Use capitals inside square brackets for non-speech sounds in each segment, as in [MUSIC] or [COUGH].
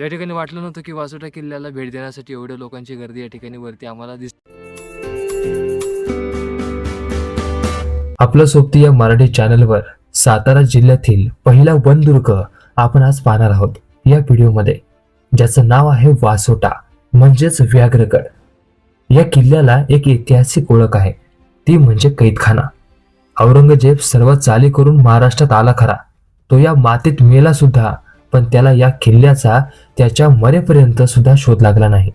या ठिकाणी वाटलं नव्हतं की वासोटा किल्ल्याला भेट देण्यासाठी एवढ्या लोकांची गर्दी या ठिकाणी वरती आम्हाला दिस आपलं सोबती या मराठी चॅनलवर सातारा जिल्ह्यातील पहिला वनदुर्ग आपण आज पाहणार आहोत. या व्हिडिओमध्ये ज्याचं नाव आहे वासोटा म्हणजेच व्याघ्रगड. या किल्ल्याला एक ऐतिहासिक ओळख आहे. ती म्हणजे कैदखाना. औरंगजेब सर्व चाली करून महाराष्ट्रात आला खरा. तो या मातीत मेला सुद्धा पण त्याला या किल्ल्याचा त्याच्या मरेपर्यंत सुद्धा शोध लागला नाही.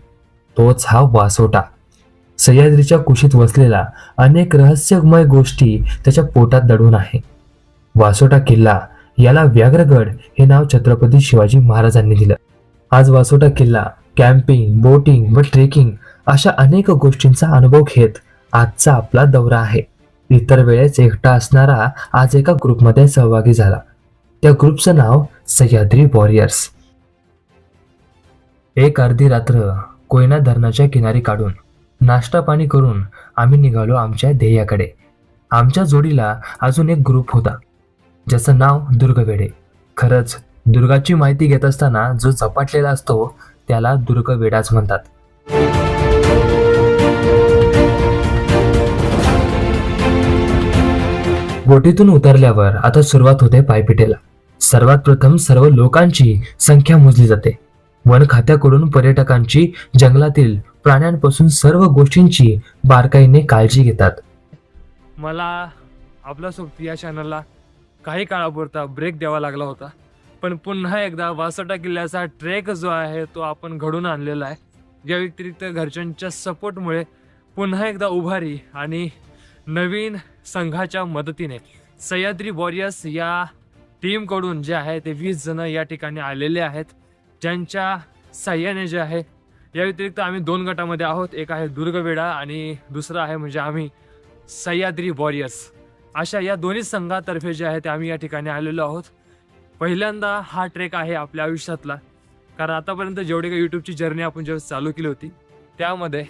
तोच हा वासोटा. सह्याद्रीच्या कुशीत वसलेला अनेक रहस्यमय गोष्टी त्याच्या पोटात दडून आहे. वासोटा किल्ला याला व्याघ्रगड हे नाव छत्रपती शिवाजी महाराजांनी दिलं. आज वासोटा किल्ला कॅम्पिंग बोटिंग व ट्रेकिंग अशा अनेक गोष्टींचा अनुभव घेत आजचा आपला दौरा आहे. इतर वेळेस एकटा असणारा आज एका ग्रुपमध्ये सहभागी झाला. त्या ग्रुपचं नाव सह्याद्री वॉरियर्स एक अर्धी रात्र कोयना धरणाच्या किनारी काढून नाश्ता पाणी करून आम्ही निघालो आमच्या ध्येयाकडे. आमच्या जोडीला अजून एक ग्रुप होता ज्याचं नाव दुर्गवेडे खरंच दुर्गाची माहिती घेत असताना जो झपाटलेला असतो त्याला दुर्गवेडाच म्हणतात. बोटीतून उतरल्यावर आता सुरुवात होते पायपिटेला. सर्वात प्रथम सर्व लोकांची संख्या मोजली जाते. वन खात्याकडून पर्यटकांची जंगलातील प्राण्यांपासून सर्व गोष्टींची बारकाईने काळजी घेतात. मला आपल्यासोबत या चॅनलला काही काळापुरता ब्रेक द्यावा लागला होता. पण पुन्हा एकदा वासोटा किल्ल्याचा ट्रेक जो आहे तो आपण घडून आणलेला आहे. या व्यतिरिक्त घरच्यांच्या सपोर्टमुळे पुन्हा एकदा उभारी आणि नवीन संघाच्या मदतीने सह्याद्री वॉरियर्स या टीमकडून जे आहे ते वीस जण या ठिकाणी आलेले आहेत. ज्यांच्या साह्याने जे आहे या व्यतिरिक्त आम्ही दोन गटामध्ये आहोत. एक आहे दुर्गवेडा आणि दुसरं आहे म्हणजे आम्ही सह्याद्री वॉरियर्स. अशा या दोन्ही संघातर्फे जे आहे ते आम्ही या ठिकाणी आलेलो आहोत. पहिल्यांदा हा ट्रेक आहे आपल्या आयुष्यातला. कारण आतापर्यंत जेवढी काही यूट्यूबची जर्नी आपण जेव्हा चालू केली होती त्यामध्ये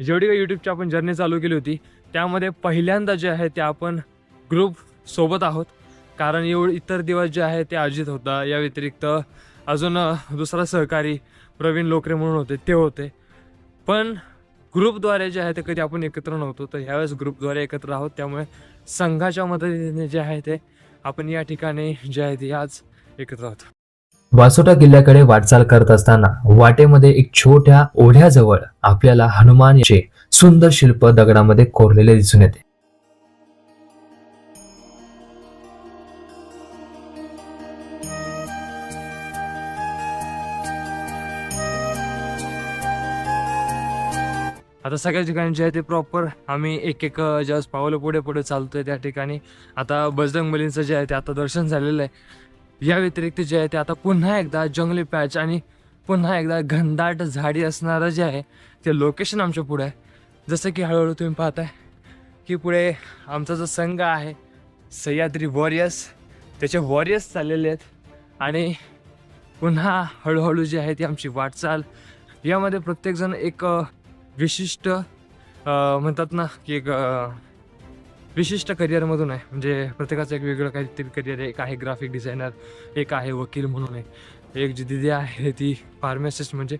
जेवढी काही यूट्यूबची आपण जर्नी चालू केली होती त्यामध्ये पहिल्यांदा जे आहे ते आपण ग्रुप सोबत आहोत. कारण एवढ इतर दिवस जे आहे ते अजित होता. या व्यतिरिक्त अजून दुसरा सहकारी प्रवीण लोकरे म्हणून होते ते होते. पण ग्रुपद्वारे जे आहे ते कधी आपण एकत्र नव्हतो तर ह्यावेळेस ग्रुपद्वारे एकत्र आहोत. त्यामुळे संघाच्या मदतीने जे आहे ते आपण या ठिकाणी जे आहे ते आज एकत्र आहोत. वासोटा किल्ल्याकडे वाटचाल करत असताना वाटेमध्ये एक छोट्या ओढ्याजवळ आपल्याला हनुमानचे सुंदर शिल्प दगडामध्ये कोरलेले दिसून येते. आता सगळ्या ठिकाणी जे आहे ते प्रॉपर आम्ही एक एक ज्यावेळेस पावलं पुढे पुढे चालतोय त्या ठिकाणी. आता बजरंग बलींचं जे आहे ते आता दर्शन झालेलं आहे. या व्यतिरिक्त जे आहे ते आता पुन्हा एकदा जंगली पॅच आणि पुन्हा एकदा घनदाट झाडी असणारं जे आहे ते लोकेशन आमच्या पुढे आहे. जसं की हळूहळू तुम्ही पाहताय की पुढे आमचा जो संघ आहे सह्याद्री वॉरियर्स त्याचे वॉरियर्स चाललेले आहेत. आणि पुन्हा हळूहळू जी आहे ती आमची वाटचाल. यामध्ये प्रत्येकजण एक विशिष्ट म्हणतात ना की एक विशिष्ट करिअरमधून आहे. म्हणजे प्रत्येकाचं एक वेगळं काहीतरी करिअर आहे. एक आहे ग्राफिक डिझायनर एक आहे वकील म्हणून आहे. एक जी दिदी आहे ती फार्मासिस्ट म्हणजे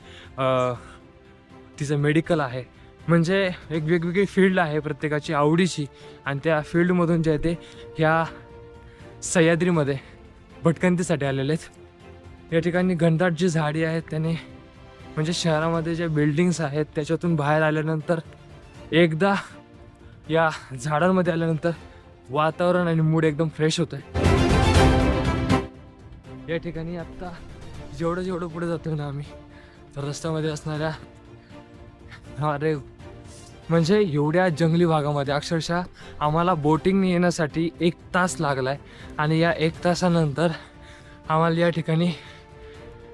तिचं मेडिकल आहे. म्हणजे एक वेगवेगळी फील्ड आहे प्रत्येकाची आवडीची. आणि त्या फील्डमधून जे आहे ते ह्या सह्याद्रीमध्ये भटकंतीसाठी आलेले आहेत. या ठिकाणी घनदाट जी झाडी आहेत त्याने म्हणजे शहरामध्ये ज्या बिल्डिंग्स आहेत त्याच्यातून बाहेर आल्यानंतर एकदा या झाडांमध्ये आल्यानंतर वातावरण आणि मूड एकदम फ्रेश होतं या ठिकाणी आत्ता जेवढं जेवढं पुढे जातो ना आम्ही तर रस्त्यामध्ये असणाऱ्या अरे म्हणजे एवढ्या जंगली भागामध्ये अक्षरशः आम्हाला बोटिंगने येण्यासाठी एक तास लागला आहे आणि या एक तासानंतर आम्हाला या ठिकाणी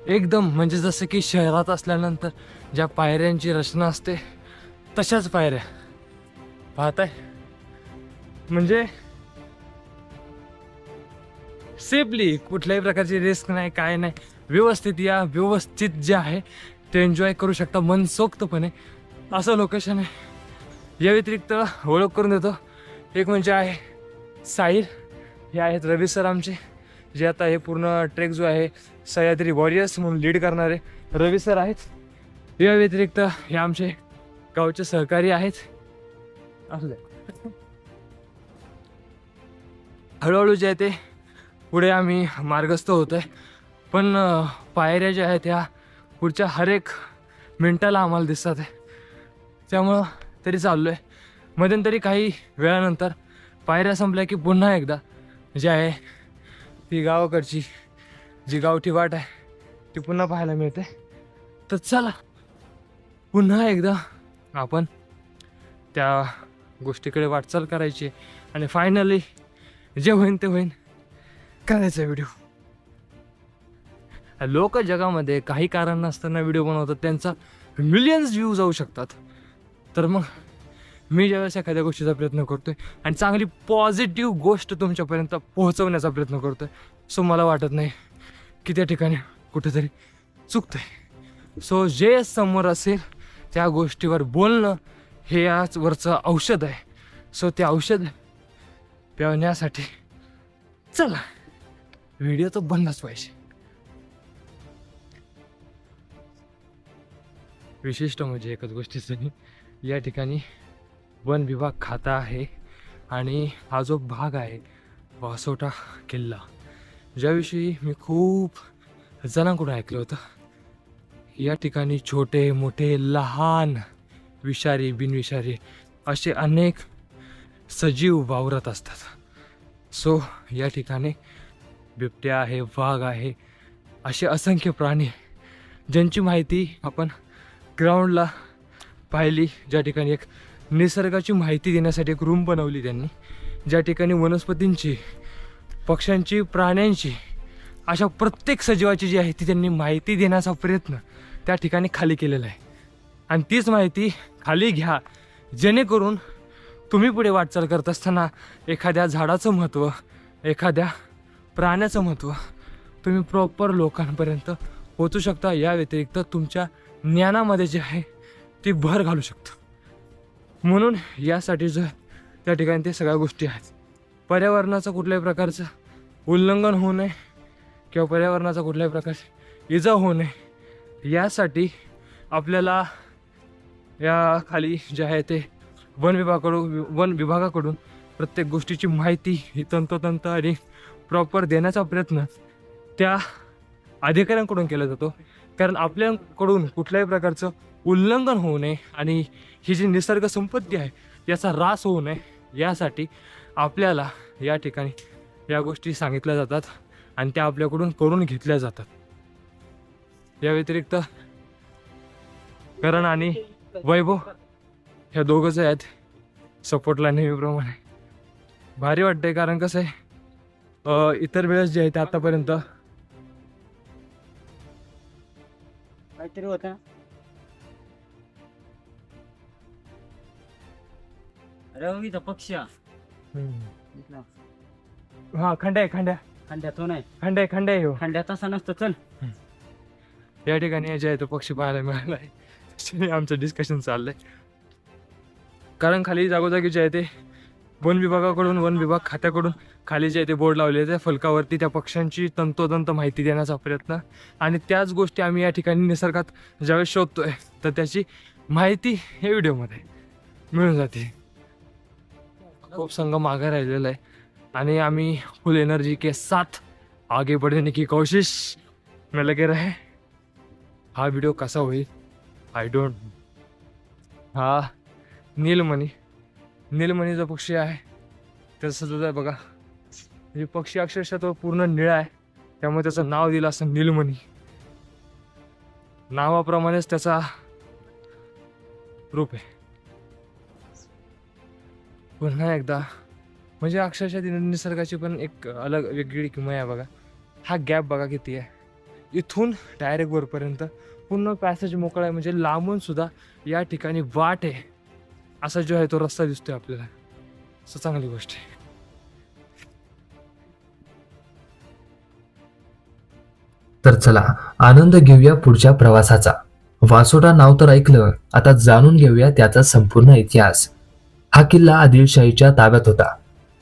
एकदम म्हणजे जसं की शहरात असल्यानंतर ज्या पायऱ्यांची रचना असते तशाच पायऱ्या. पाहताय? म्हणजे सेफली कुठल्याही प्रकारची रिस्क नाही काय नाही. व्यवस्थित या व्यवस्थित जे आहे ते एन्जॉय करू शकता मनसोक्तपणे. असं लोकेशन आहे. या व्यतिरिक्त ओळख करून देतो. एक म्हणजे आहे साहिल. हे आहेत रवी सर आमचे. जे आता हे पूर्ण ट्रेक जो आहे सह्याद्री वॉरियर्स म्हणून लीड करणारे रवी सर आहेत. या व्यतिरिक्त हे आमचे गावचे सहकारी आहेत. असले हळूहळू जे आहे ते पुढे आम्ही मार्गस्थ होतो आहे पण पायऱ्या ज्या आहेत त्या पुढच्या हर एक मिनटाला आम्हाला दिसतात आहे. त्यामुळं तरी चाललो आहे मध्यंतरी काही वेळानंतर पायऱ्या संपल्या की पुन्हा एकदा जे आहे ती गावाकडची जी गावठी वाट आहे ती पुन्हा पाहायला मिळते. तर चला पुन्हा एकदा आपण त्या गोष्टीकडे वाटचाल करायची आणि फायनली जे होईन ते होईन करायचा व्हिडिओ लोक जगामध्ये काही कारण नसताना व्हिडिओ बनवतात त्यांचा मिलियन्स व्ह्यू जाऊ शकतात. तर मग मी ज्यावेळेस एखाद्या गोष्टीचा प्रयत्न करतोय आणि चांगली पॉझिटिव्ह गोष्ट तुमच्यापर्यंत पोहोचवण्याचा प्रयत्न करतोय सो मला वाटत नाही की त्या ठिकाणी? कुठेतरी. चुकतंय. सो जे समोर असेल त्या गोष्टीवर बोलणं हे आजवरचं औषध आहे. सो ते औषध पिवण्यासाठी चला. व्हिडिओ तर बनलाच पाहिजे. विशिष्ट म्हणजे एकच गोष्टीचं या ठिकाणी वन विभाग खाता आहे आणि हा जो भाग आहे वासोटा किल्ला. ज्याविषयी मी खूप जणांकडून ऐकलं होतं. या ठिकाणी छोटे मोठे लहान विषारी बिनविषारी असे अनेक सजीव वावरत असतात. सो या ठिकाणी बिबट्या आहे वाघ आहे असे असंख्य प्राणी ज्यांची माहिती आपण ग्राउंडला पाहिली ज्या ठिकाणी एक निसर्गाची माहिती देण्यासाठी एक रूम बनवली त्यांनी ज्या ठिकाणी वनस्पतींची पक्ष्यांची प्राण्यांची अशा प्रत्येक सजीवाची जी आहे ती त्यांनी माहिती देण्याचा प्रयत्न त्या ठिकाणी खाली केलेला आहे. आणि तीच माहिती खाली घ्या. जेणेकरून तुम्ही पुढे वाटचाल करत असताना एखाद्या झाडाचं महत्त्व एखाद्या प्राण्याचं महत्त्व तुम्ही प्रॉपर लोकांपर्यंत पोचू शकता. या व्यतिरिक्त तुमच्या ज्ञानामध्ये जे आहे ती भर घालू शकता. म्हणून यासाठी जर त्या ठिकाणी ते सगळ्या गोष्टी आहेत. पर्यावरणाचं कुठल्याही प्रकारचं उल्लंघन होऊ नये किंवा पर्यावरणाचा कुठल्याही प्रकारची इजा होऊ नये. यासाठी आपल्याला या खाली जे आहे ते वन विभागाकडून वन विभागाकडून प्रत्येक गोष्टीची माहिती ही तंतोतंत आणि प्रॉपर देण्याचा प्रयत्न त्या अधिकाऱ्यांकडून केला जातो. कारण आपल्याकडून कुठल्याही प्रकारचं उल्लंघन होऊ नये आणि ही जी निसर्ग संपत्ती आहे याचा ऱ्हास होऊ नये यासाठी आपल्याला या ठिकाणी या गोष्टी सांगितल्या जातात आणि त्या आपल्याकडून करून घेतल्या जातात. या व्यतिरिक्त करण आणि वैभव ह्या दोघंच आहेत सपोर्टला नेहमीप्रमाणे. भारी वाटतंय कारण कसं आहे इतर वेळेस जे आहे ते आतापर्यंत काहीतरी होतं रवीचा पक्ष. हा खंड्या आहे खंड्या. खंड्या तो नाही. खंड्या आहे खंड्या आहे ह्यो. खंड्या तसा नसतो चल. या ठिकाणी जे आहे तो पक्षी पाहायला मिळाला आहे [LAUGHS] त्याच्याने आमचं डिस्कशन चाललंय. कारण खाली जागोजागी जे आहे ते वन विभागाकडून वन विभाग खात्याकडून खाली जे आहे ते बोर्ड लावले त्या फलकावरती त्या पक्ष्यांची तंतोतंत माहिती देण्याचा प्रयत्न. आणि त्याच गोष्टी आम्ही या ठिकाणी निसर्गात ज्यावेळेस शोधतोय तर त्याची माहिती हे व्हिडिओमध्ये मिळून जाते. खूप संघ मागे राहिलेला आहे. आणि आम्ही फुल एनर्जी के साथ आगे बढ़ने की कोशिश में लगे रहे। हा व्हिडिओ कसा होईल? आय डोंट हा नीलमणी. नीलमणीचा पक्षी आहे त्याचं सुद्धा आहे बघा. म्हणजे पक्षी अक्षरशः तो पूर्ण निळा आहे त्यामुळे त्याचं नाव दिलं असं नीलमणी. नावाप्रमाणेच त्याचा रूप आहे. पुन्हा एकदा म्हणजे अक्षरशः तिने निसर्गाची पण एक अलग वेगळी किंमत आहे बघा. हा गॅप बघा किती आहे. इथून डायरेक्ट वरपर्यंत पूर्ण पॅसेज मोकळा आहे. म्हणजे लांबून सुद्धा या ठिकाणी वाट आहे. असा जो आहे तो रस्ता दिसतोय आपल्याला. असं चांगली गोष्ट आहे. तर चला आनंद घेऊया पुढच्या प्रवासाचा. वासोटा नाव तर ऐकलं आता जाणून घेऊया त्याचा संपूर्ण इतिहास. हा किल्ला आदिलशाहीच्या ताब्यात होता.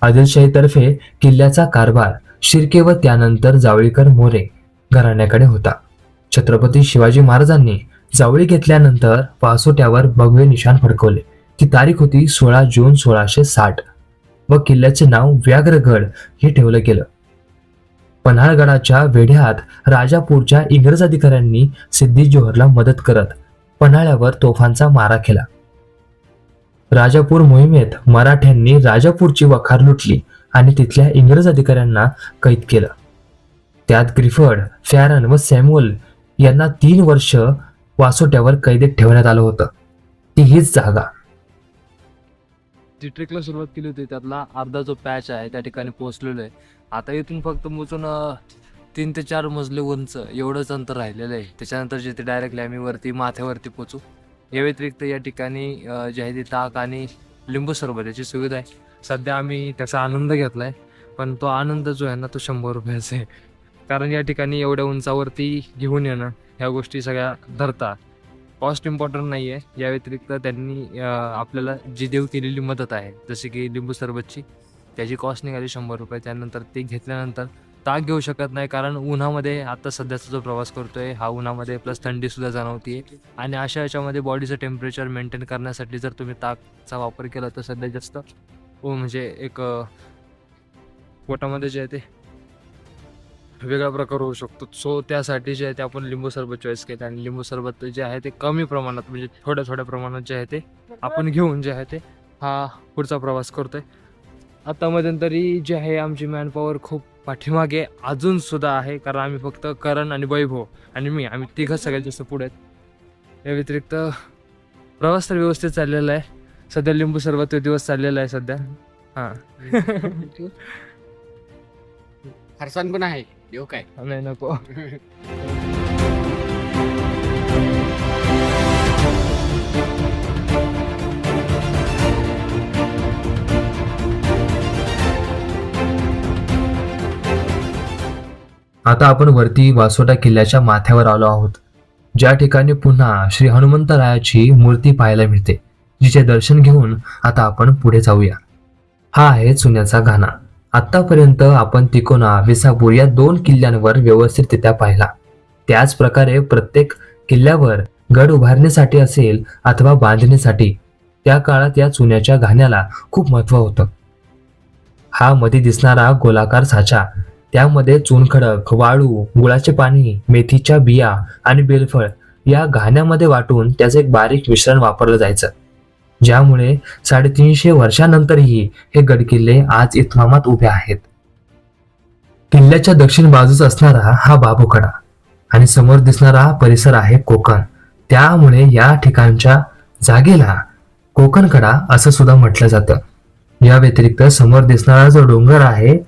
आदिलशाहीतर्फे किल्ल्याचा कारभार शिर्के व त्यानंतर जावळीकर मोरे घराण्याकडे होता. छत्रपती शिवाजी महाराजांनी जावळी घेतल्यानंतर पासोट्यावर भगवे निशाण फडकवले. ती तारीख होती सोळा जून सोळाशे साठ व किल्ल्याचे नाव व्याघ्रगड हे ठेवलं गेलं. पन्हाळगडाच्या वेढ्यात राजापूरच्या इंग्रज अधिकाऱ्यांनी सिद्धी जोहरला मदत करत पन्हाळ्यावर तोफांचा मारा केला. राजापूर मोहिमेत मराठ्यांनी राजापूरची वखार लुटली आणि तिथल्या इंग्रज अधिकाऱ्यांना कैद केलं. त्यात ग्रिफर्ड फॅरन व सॅम्युअल यांना तीन वर्ष वासोट्यावर कैदेत ठेवण्यात आलं होतं. ती हीच जागा. जी ट्रेकला सुरुवात केली होती. त्यातला अर्धा जो पॅच आहे त्या ठिकाणी पोहोचलेलो आहे. आता इथून फक्त मोजून अं, तीन ते चार मजले उंच एवढंच अंतर राहिलेलं आहे. त्याच्यानंतर जिथे डायरेक्ट लॅमीवरती आम्ही वरती माथ्यावरती पोचू या व्यतिरिक्त या ठिकाणी जे आहे ते ताक आणि लिंबू सरबत याची सुविधा आहे. सध्या आम्ही त्याचा आनंद घेतला आहे पण तो आनंद जो आहे ना तो शंभर रुपयाचा आहे. कारण या ठिकाणी एवढ्या उंचावरती घेऊन येणं ह्या गोष्टी सगळ्या धरता कॉस्ट इम्पॉर्टंट नाही आहे. या व्यतिरिक्त त्यांनी आपल्याला जी देव केलेली मदत आहे जसे की लिंबू सरबतची त्याची कॉस्ट निघाली शंभर रुपये. त्यानंतर ते घेतल्यानंतर ताक घेऊ शकत नाही कारण उन्हामध्ये आता सध्याचा जो प्रवास करतोय हा उन्हामध्ये प्लस थंडीसुद्धा जाणवते आणि अशा याच्यामध्ये बॉडीचं टेम्परेचर मेंटेन करण्यासाठी जर तुम्ही ताकचा वापर केला तर सध्या जास्त हो, म्हणजे एक पोटामध्ये जे आहे ते वेगळा प्रकार होऊ शकतो. सो त्यासाठी जे आहे ते आपण लिंबू सरबत चॉईस केलं. आणि लिंबू सरबत जे आहे ते कमी प्रमाणात म्हणजे थोड्या थोड्या प्रमाणात जे आहे ते आपण घेऊन जे आहे ते हा पुढचा प्रवास करतोय. आता मध्यंतरी जे आहे आमची मॅनपॉवर खूप पाठीमागे अजून सुद्धा आहे कारण आम्ही फक्त करण आणि वैभव आणि मी आम्ही तिघं सगळ्यात जास्त पुढे आहेत. या व्यतिरिक्त प्रवास तर व्यवस्थित चाललेला आहे. सध्या लिंबू सरबत तो दिवस चाललेला आहे सध्या. हां. फरसान पण आहे. देऊ काय? नाही नको. [LAUGHS] आता आपण वरती वासोटा किल्ल्याच्या माथ्यावर आलो आहोत. ज्या ठिकाणी पुन्हा श्री हनुमंतरायाची मूर्ती पाहायला मिळते जिचे दर्शन घेऊन आता आपण पुढे जाऊया. हा आहे चुन्याचा घाणा. आतापर्यंत आपण तिकोना विसापूर या दोन किल्ल्यांवर व्यवस्थितरित्या पाहिला. त्याच प्रकारे प्रत्येक किल्ल्यावर गड उभारण्यासाठी असेल अथवा बांधणीसाठी त्या काळात या चुन्याच्या घाण्याला खूप महत्त्व होतं. हा मध्ये दिसणारा गोलाकार साचा त्यामध्ये चुनखडक वाळू गुळाचे पाणी मेथीच्या बिया आणि बेलफळ या घाण्यामध्ये वाटून त्याचं एक बारीक मिश्रण वापरलं जायचं. ज्यामुळे साडेतीनशे वर्षानंतरही हे गडकिल्ले आज इतमामात उभे आहेत. किल्ल्याच्या दक्षिण बाजूस असणारा हा बाबूकडा आणि समोर दिसणारा हा परिसर आहे कोकण. त्यामुळे या ठिकाणच्या जागेला कोकणकडा असं सुद्धा म्हटलं जातं. या व्यतिरिक्त समोर दिसणारा जो डोंगर आहे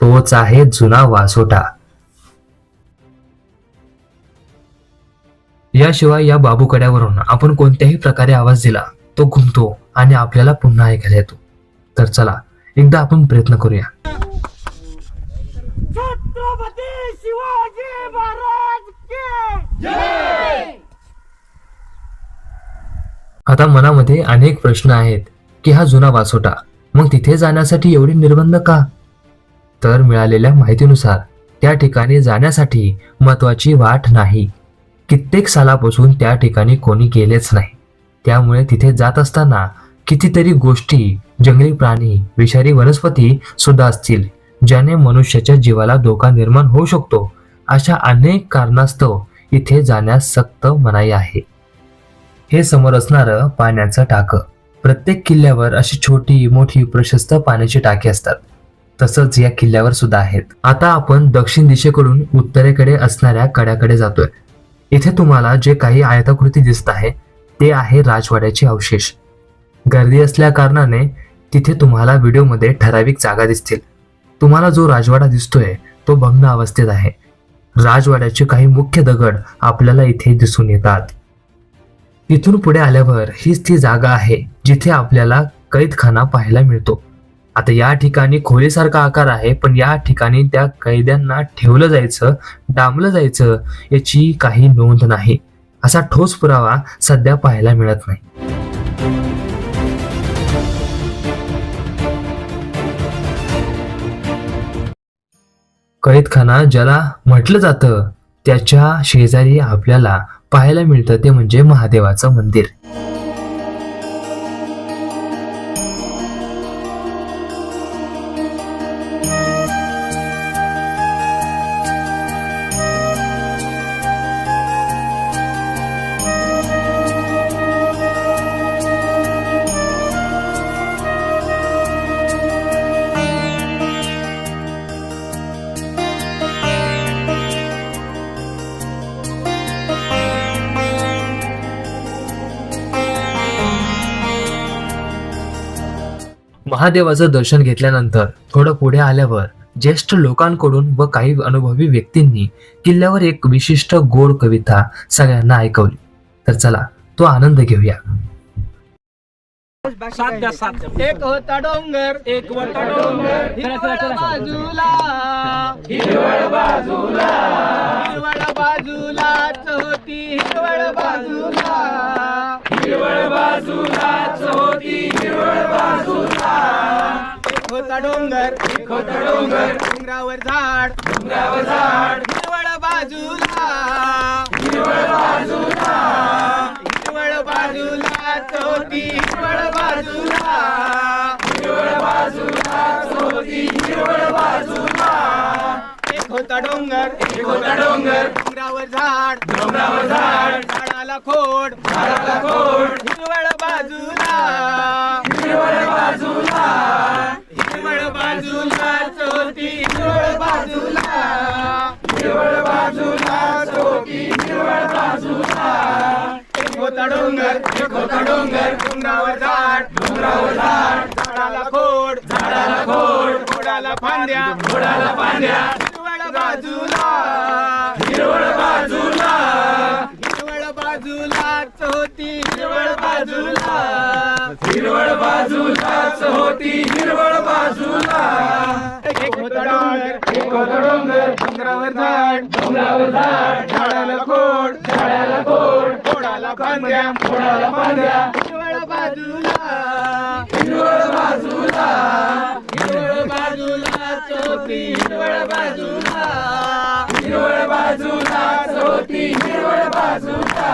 तोच आहे जुना वासोटा. याशिवाय या बाबूकड्यावरून आपण कोणत्याही प्रकारे आवाज दिला तो घुमतो आणि आपल्याला पुन्हा ऐकायला येतो. तर चला एकदा आपण प्रयत्न करूया. आता मनामध्ये अनेक प्रश्न आहेत की हा जुना वासोटा मग तिथे जाण्यासाठी एवढे निर्बंध का? तर मिळालेल्या माहितीनुसार त्या ठिकाणी जाण्यासाठी महत्वाची वाट नाही. कित्येक सालापासून त्या ठिकाणी कोणी गेलेच नाही. त्यामुळे तिथे जात असताना कितीतरी गोष्टी जंगली प्राणी विषारी वनस्पती सुद्धा असतील ज्याने मनुष्याच्या जीवाला धोका निर्माण होऊ शकतो. अशा अनेक कारणास्तव इथे जाण्यास सक्त मनाई आहे. हे समोर असणारं पाण्याचं टाकं. प्रत्येक किल्ल्यावर अशी छोटी मोठी प्रशस्त पाण्याची टाकी असतात. तसंच या किल्ल्यावर सुद्धा आहेत. आता आपण दक्षिण दिशेकडून उत्तरेकडे असणाऱ्या कड्याकडे जातोय. इथे तुम्हाला जे काही आयताकृती दिसत आहे ते आहे राजवाड्याचे अवशेष. गर्दी असल्या कारणाने तिथे तुम्हाला व्हिडिओमध्ये ठराविक जागा दिसतील. तुम्हाला जो राजवाडा दिसतोय तो भग्न अवस्थेत आहे. राजवाड्याचे काही मुख्य दगड आपल्याला इथे दिसून येतात. इथून पुढे आल्यावर हीच ती जागा आहे जिथे आपल्याला कैदखाना पाहायला मिळतो. आता या ठिकाणी खोलीसारखा आकार आहे पण या ठिकाणी त्या कैद्यांना ठेवलं जायचं डांबलं जायचं याची काही नोंद नाही. असा ठोस पुरावा सध्या पाहायला मिळत नाही. कैदखाना ज्याला म्हटलं जातं त्याच्या शेजारी आपल्याला पाहायला मिळतं ते म्हणजे महादेवाचं मंदिर. महादेवाचं दर्शन घेतल्यानंतर थोडं पुढे आल्यावर ज्येष्ठ लोकांकडून व काही अनुभवी व्यक्तींनी किल्ल्यावर एक विशिष्ट गोड कविता सगळ्यांना ऐकवली. तर चला तो आनंद घेऊया. साध्या साध्या. एक होता डोंगर एक होता डोंगर. बाजूला. बाजूला. होता डोंगर एक होता डोंगर डोंगरावर झाड. डोंगरावर झाड. हिरवळ बाजूला. हिरवळ बाजूला. हिरवळ बाजूलाच होती हिरवळ बाजूला. हिरवळ बाजूलाच होती हिरवळ बाजूला. एक होता डोंगर. एक होता डोंगर. डोंगरावर झाड. डोंगरावर झाड. झाडाला खोड. झाडाला खोड. हिरवळ बाजूला. हिरवळ बाजूला. बाजूला बाजूलाच निवळ बाजूला. निवळ बाजूला होती निवळ बाजूला. एक होता डोंगर एक होता डोंगर डोंगरावर झाड झाडाला खोड झाडाला खोड खोडाला फांद्या खोडाला फांद्या हिरवळ बाजूला हिरवळ बाजूला हिरवळ बाजूलाच होती हिरवळ बाजूला हिरवळ बाजूलाच होती हिरवळ बाजूला. एक होता डोंगर एक होता डोंगर डोंगरावर झाड डोंगरावर झाड झाडाला कोड झाडाला कोड कोडाला फांद्या कोडाला फांद्या हिरवळ बाजूला हिरवळ बाजूला हिरवळ बाजूला चौथी हिरवळ बाजूला. हिरवळ बाजूलाच होती हिरवळ बाजूला.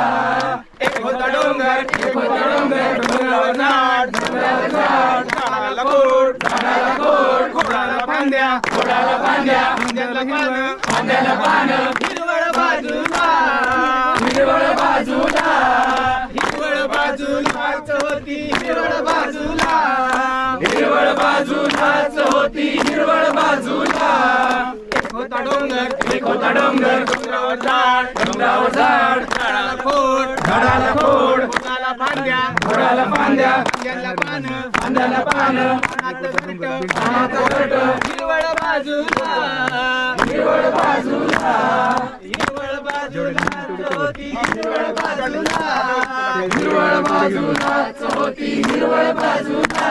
एक होता डोंगर एक होता डोंगर डोंगरावर झाड डोंगरावर झाड. झाडाला खोड झाडाला खोड खोडाला फांद्या खोडाला फांद्या. फांद्याला पानं फांद्याला पानं. हिरवळ बाजूला. हिरवळ बाजूला. हिरवळ बाजूलाच होती हिरवळ बाजूला. हिरवळ बाजूलाच होती हिरवळ बाजूला. होता डोंगर एक होता डोंगर डोंगरावर झाड डोंगरावर झाड झाडाला खोड झाडाला खोड खोडाला फांद्या खोडाला फांद्या फांद्याला पानं फांद्याला पानं पानाचं पानाचं हिरवळ बाजूला हिरवळ बाजूला हिरवळ बाजूला होती हिरवळ बाजूला हिरवळ होती हिरवळ बाजूला.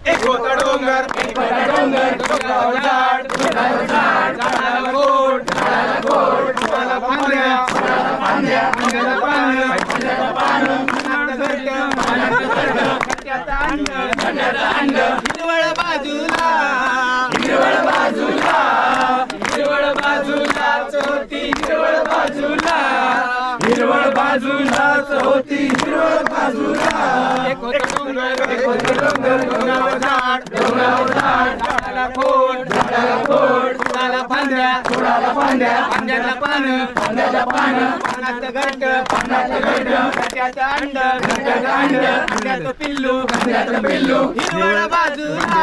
एक होता डोंगर एक होता डोंगर डोंगरावर झाड डोंगरावर झाड झाडाला गोड झाडाला गोड झाडाला पांढऱ्या झाडाला पांढऱ्या फांद्याला पानं फांद्याला पानं पानाचं घरटं पानाचं घरटं खट्याचं अंड खट्याचं अंड हिरवळ बाजूला हिरवळ बाजूला हिरवळ बाजूलाच होती हिरवळ बाजूला हिरवळ बाजूलाच होती हिरवळ बाजूला. एक होता डोंगर एक होता डोंगर डोंगरावर झाड डोंगरावर झाड. झाडाला खोड झाडाला खोड खोडाला फांद्या खोडाला फांद्या फांद्याला पानं फांद्याला पानं. पानाचं घरट पानाचं घरट घरट्याचं अंड घरट्याचं अंड. अंड्याचं पिल्लू अंड्याचं पिल्लू. हिरवळ बाजूला.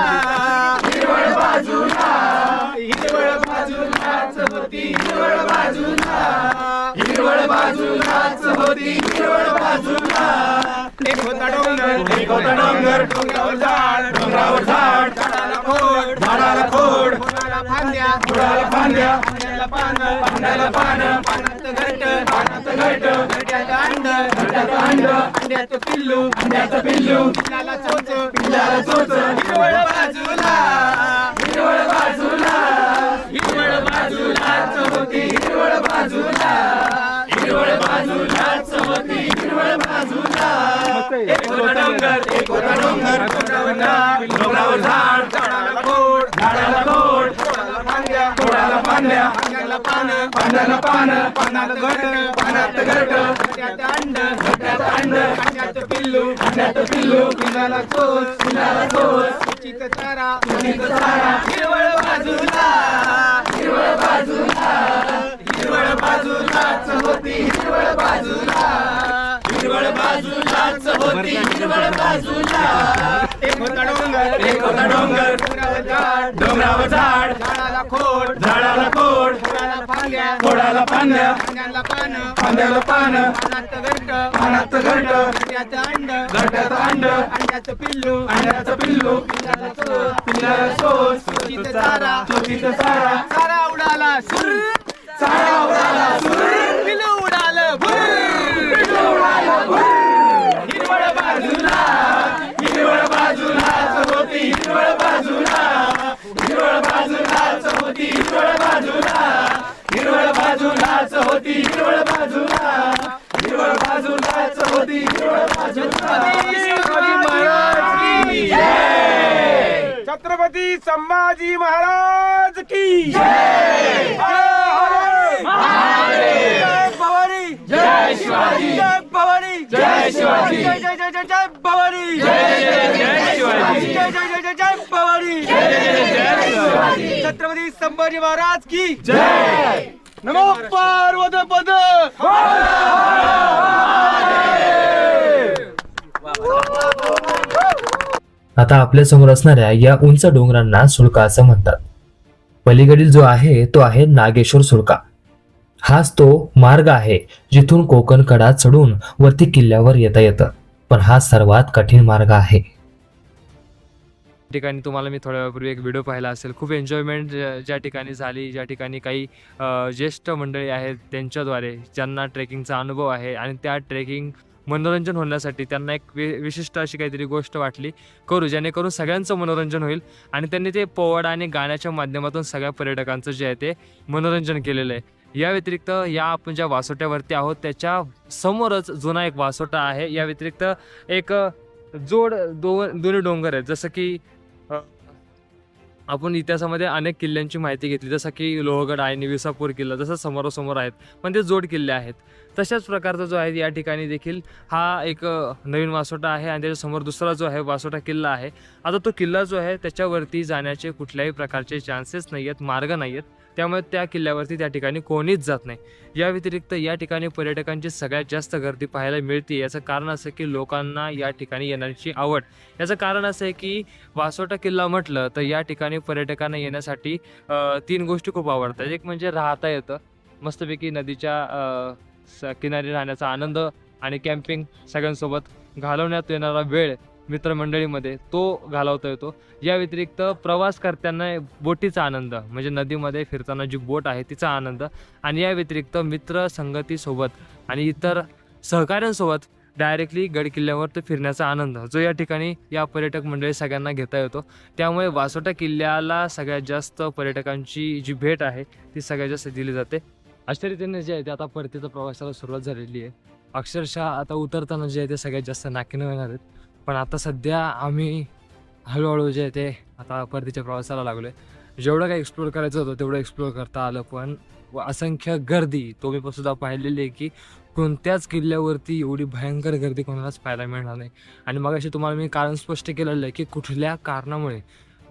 हिरवळ बाजूला. हिरवळ बाजूलाच होती. हिरवळ बाजूला. हिरवळ बाजूलाच होती. हिरवळ बाजूला. एक होता डोंगर. एक होता डोंगर. डोंगरावर झाड. डोंगरावर झाड. फांद्या फांद्या फांद्याला पानं फांद्याला पानं. पानाचं घरट पानाचं घरट. घरट्याचं अंड घरट्याचं अंड. अंड्याचं पिल्लू अंड्याचं पिल्लू. पिल्लाला चोच पिल्लाला चोच. हिरवळ बाजूला. हिरवळ बाजूला. हिरवळ बाजूला होती हिरवळ बाजूला. हिरवळ हिरवळ बाजूला एक होता डोंगर एक होता डोंगर डोंगरावर झाड झाड झाडाला खोड झाडाला खोड खोडाला फांद्या तोडाला फांद्या फांद्याला पानं पानाला पानं पानात घट पानात घट अंड घट्यात अंड अंड्यात पिल्लू अंड्यात पिल्लू पिल्लाला चोच पिल्लाला चोच चित तारा चित तारा हिरवळ बाजूला हिरवळ बाजूला हिरवळ बाजूलाच होती हिरवळ बाजूला हिरवळ बाजूलाच होती हिरवळ बाजूला. एक होता डोंगर एक होता डोंगर. डोंगरावर झाड. झाडाला खोड. झाडाला खोड खोडाला फांद्या खोडाला फांद्या फांद्याला पानं. फांद्याला पानं पानात घरट्याचं अंड. घरट्याचं अंड. अंड्याचं पिल्लू. अंड्याचं पिल्लू. पिल्लाला चोच पिल्लाला चारा. चोचीत चारा. चारा उडाला सुर. चारा उडाला सुर. पिल्लू उडालं भुर. पिल्लू उडालं भुर हिरवळ बाजूला हिरवळ बाजूलाच होती हिरवळ बाजूला हिरवळ बाजूलाच होती हिरवळ बाजूला हिरवळ बाजूलाच होती हिरवळ बाजूला हिरवळ बाजूलाच होती हिरवळ बाजूला छत्रपती संभाजी महाराज की जय भवानी जय शिवाजी जय भवानी जय शिवाजी जय जय जय जय जय भवानी जय जय जय शिवाजी जय जय शिवाजी छत्रपती संभाजी महाराज की जय. नमो पार्वत पद आता आपल्यासमोर असणाऱ्या या उंच डोंगरांना सुळका असं म्हणतात. पलीकडील जो आहे तो आहे नागेश्वर सुळका. हाच तो मार्ग आहे जिथून कोकण कडा चढून वरती किल्ल्यावर येता येतं. पण हा सर्वात कठीण मार्ग आहे. ठिकाणी तुम्हाला मी थोड्या वेळापूर्वी एक व्हिडिओ पाहिला असेल. खूप एन्जॉयमेंट ज्या ठिकाणी झाली ज्या ठिकाणी काही ज्येष्ठ मंडळी आहेत त्यांच्याद्वारे ज्यांना ट्रेकिंगचा अनुभव आहे आणि त्या ट्रेकिंग मनोरंजन होण्यासाठी त्यांना एक वि विशिष्ट अशी काहीतरी गोष्ट वाटली. करू जेणेकरून सगळ्यांचं मनोरंजन होईल आणि त्यांनी ते पोवाडा आणि गाण्याच्या माध्यमातून सगळ्या पर्यटकांचं जे आहे ते मनोरंजन केलेलं आहे. या व्यतिरिक्त या आपण ज्या वासोट्यावरती आहोत त्याच्या समोरच जुना एक वासोटा आहे. या व्यतिरिक्त एक जोड दोन दोन्ही डोंगर आहेत. जसं की आपण इतिहासामध्ये अनेक किल्ल्यांची माहिती घेतली जसं की लोहगड आहे आणि विसापूर किल्ला जसं समोरासमोर आहेत पण ते जोड किल्ले आहेत. तशाच प्रकारचा जो आहे या ठिकाणी देखील हा एक नवीन वासोटा आहे आणि त्याच्यासमोर दुसरा जो आहे वासोटा किल्ला आहे. आता तो किल्ला जो आहे त्याच्यावरती जाण्याचे कुठल्याही प्रकारचे चान्सेस नाही आहेत मार्ग नाही आहेत त्यामुळे त्या किल्ल्यावरती त्या ठिकाणी कोणीच जात नाही. या व्यतिरिक्त या ठिकाणी पर्यटकांची सगळ्यात जास्त गर्दी पाहायला मिळते. याचं कारण असं की लोकांना या ठिकाणी येण्याची आवड. याचं कारण असं आहे की वासोटा किल्ला म्हटलं तर या ठिकाणी पर्यटकांना येण्यासाठी तीन गोष्टी खूप आवडतात. एक म्हणजे राहता येतं. मस्तपैकी नदीच्या स- किनारी राहण्याचा आनंद आणि कॅम्पिंग सगळ्यांसोबत घालवण्यात येणारा वेळ मित्रमंडळीमध्ये तो घालवता येतो. या व्यतिरिक्त प्रवास करताना बोटीचा आनंद म्हणजे नदीमध्ये फिरताना जी बोट आहे तिचा आनंद आणि या व्यतिरिक्त मित्र संगतीसोबत आणि इतर सहकाऱ्यांसोबत डायरेक्टली गड किल्ल्यावर फिरण्याचा आनंद जो या ठिकाणी या पर्यटक मंडळी सगळ्यांना घेता येतो. त्यामुळे वासोटा किल्ल्याला सगळ्यात जास्त पर्यटकांची जी भेट आहे ती सगळ्यात जास्त दिली जाते. अशा रीतीने जे आहे ते आता परतीचा प्रवासाला सुरुवात झालेली आहे. अक्षरशः आता उतरताना जे आहे ते सगळ्यात जास्त नाकीनं येणार आहेत. पण आता सध्या आम्ही हळूहळू जे ते आता परतीच्या प्रवासाला लागलो आहे जेवढं काही एक्सप्लोअर करायचं होतं तेवढं एक्सप्लोअर करता आलं पण व असंख्य गर्दी तो मी सुद्धा पाहिलेली आहे की कोणत्याच किल्ल्यावरती एवढी भयंकर गर्दी कोणालाच पाहायला मिळणार नाही. आणि मग अशी तुम्हाला मी कारण स्पष्ट केलेलं आहे की कुठल्या कारणामुळे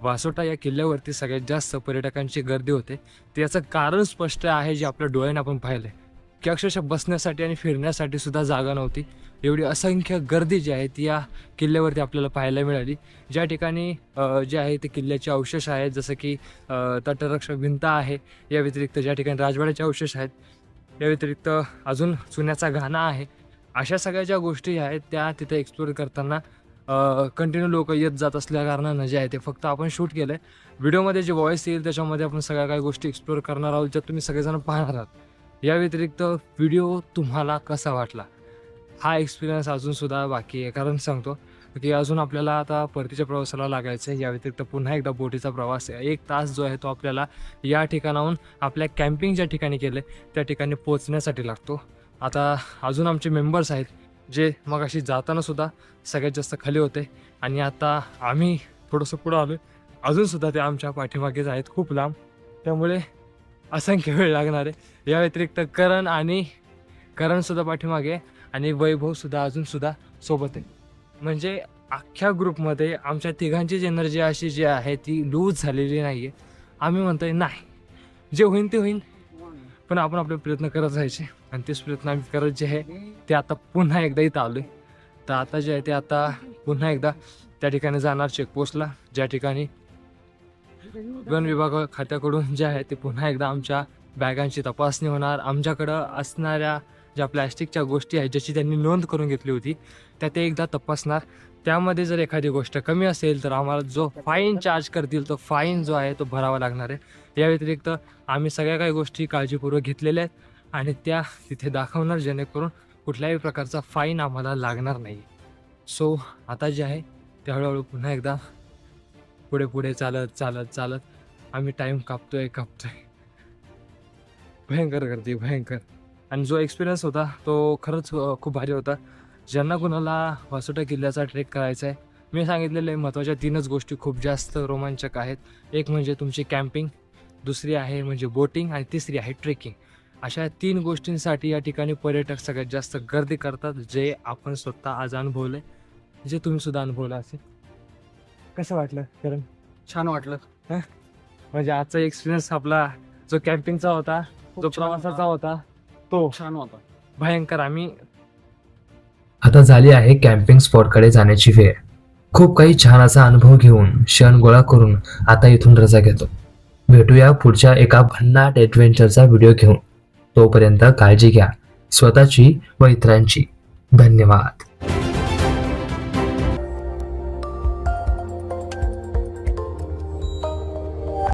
वासोटा या किल्ल्यावरती सगळ्यात जास्त पर्यटकांची गर्दी होते. त्याचं कारण स्पष्ट आहे जे आपल्या डोळ्याने आपण पाहिलं आहे की अक्षरशः बसण्यासाठी आणि फिरण्यासाठी सुद्धा जागा नव्हती. एवढी असंख्य गर्दी जी आहे ती या किल्ल्यावरती आपल्याला पाहायला मिळाली. ज्या ठिकाणी जे आहे ते किल्ल्याचे अवशेष आहेत जसं की तटरक्षक भिंत आहे या व्यतिरिक्त ज्या ठिकाणी राजवाड्याचे अवशेष आहेत या व्यतिरिक्त अजून चुन्याचा घाणा आहे. अशा सगळ्या ज्या गोष्टी आहेत त्या तिथे एक्सप्लोर करताना कंटिन्यू लोक येत जात असल्या कारणानं जे आहे ते फक्त आपण शूट केलं आहे व्हिडिओमध्ये जे व्हॉइस येईल त्याच्यामध्ये आपण सगळ्या काही गोष्टी एक्सप्लोर करणार आहोत ज्या तुम्ही सगळेजण पाहणार आहात. या व्यतिरिक्त व्हिडिओ तुम्हाला कसा वाटला? हा एक्सपिरियन्स अजूनसुद्धा बाकी आहे. कारण सांगतो की अजून आपल्याला आता परतीच्या प्रवासाला लागायचं आहे. या व्यतिरिक्त पुन्हा एकदा बोटीचा प्रवास एक तास जो आहे तो आपल्याला या ठिकाणाहून आपल्या कॅम्पिंग ज्या ठिकाणी केले त्या ठिकाणी पोचण्यासाठी लागतो. आता अजून आमचे मेंबर्स आहेत जे मग अशी जातानासुद्धा सगळ्यात जास्त खाली होते. आणि आता आम्ही थोडंसं पुढं आलो अजूनसुद्धा ते आमच्या पाठीमागेच आहेत. खूप लांब. त्यामुळे असंख्य वेळ लागणार आहे. या व्यतिरिक्त करण आणि करणसुद्धा पाठीमागे आणि वैभवसुद्धा अजूनसुद्धा सोबत आहे. म्हणजे अख्ख्या ग्रुपमध्ये आमच्या तिघांचीच एनर्जी अशी जी आहे ती लूज झालेली नाही आहे आम्ही म्हणतोय नाही जे होईन ते होईन. पण आपण आपले प्रयत्न करत राहायचे आणि तेच प्रयत्न आम्ही करत जे आहे ते आता पुन्हा एकदा इथं आलो आहे तर आता जे आहे ते आता पुन्हा एकदा त्या ठिकाणी जाणार चेकपोस्टला ज्या ठिकाणी वन विभाग खात्याकडून जे आहे ते पुन्हा एकदा आमच्या बॅगांची तपासणी होणार. आमच्याकडं असणाऱ्या ज्या प्लॅस्टिकच्या गोष्टी आहेत ज्याची त्यांनी नोंद करून घेतली होती त्या ते एकदा तपासणार. त्यामध्ये जर एखादी गोष्ट कमी असेल तर आम्हाला जो फाईन चार्ज करतील तो फाईन जो आहे तो भरावा लागणार आहे. या व्यतिरिक्त आम्ही सगळ्या काही गोष्टी काळजीपूर्वक घेतलेल्या आहेत आणि त्या तिथे दाखवणार जेणेकरून कुठल्याही प्रकारचा फाईन आम्हाला लागणार नाही. सो आता जे आहे ते हळूहळू पुन्हा एकदा पुढे पुढे चालत चालत चालत. आम्ही टाईम कापतोय कापतोय. भयंकर गर्दी भयंकर. आणि जो एक्सपिरियन्स होता तो खरंच खूप भारी होता. ज्यांना कुणाला वासोटा किल्ल्याचा ट्रेक करायचा आहे मी सांगितलेले महत्त्वाच्या तीनच गोष्टी खूप जास्त रोमांचक आहेत. एक म्हणजे तुमची कॅम्पिंग दुसरी आहे म्हणजे बोटिंग आणि तिसरी आहे ट्रेकिंग अशा तीन गोष्टींसाठी या ठिकाणी पर्यटक सगळ्यात जास्त गर्दी करतात जे आपण स्वतः आज अनुभवलं आहे जे तुम्ही सुद्धा अनुभवलं असेल. कसं वाटलं कारण? छान वाटलं. म्हणजे आजचा एक्सपिरियन्स आपला जो कॅम्पिंगचा होता जो प्रवासाचा होता. तो छान होता. भयंकर. आम्ही आता झाली आहे कॅम्पिंग स्पॉटकडे जाण्याची वेळ. खूप काही छान असा अनुभव घेऊन क्षण गोळा करून आता इथून रजा घेतो. भेटूया पुढच्या एका भन्नाट ॲडव्हेंचरचा व्हिडिओ घेऊन. तोपर्यंत काळजी घ्या. स्वतःची व इतरांची. धन्यवाद.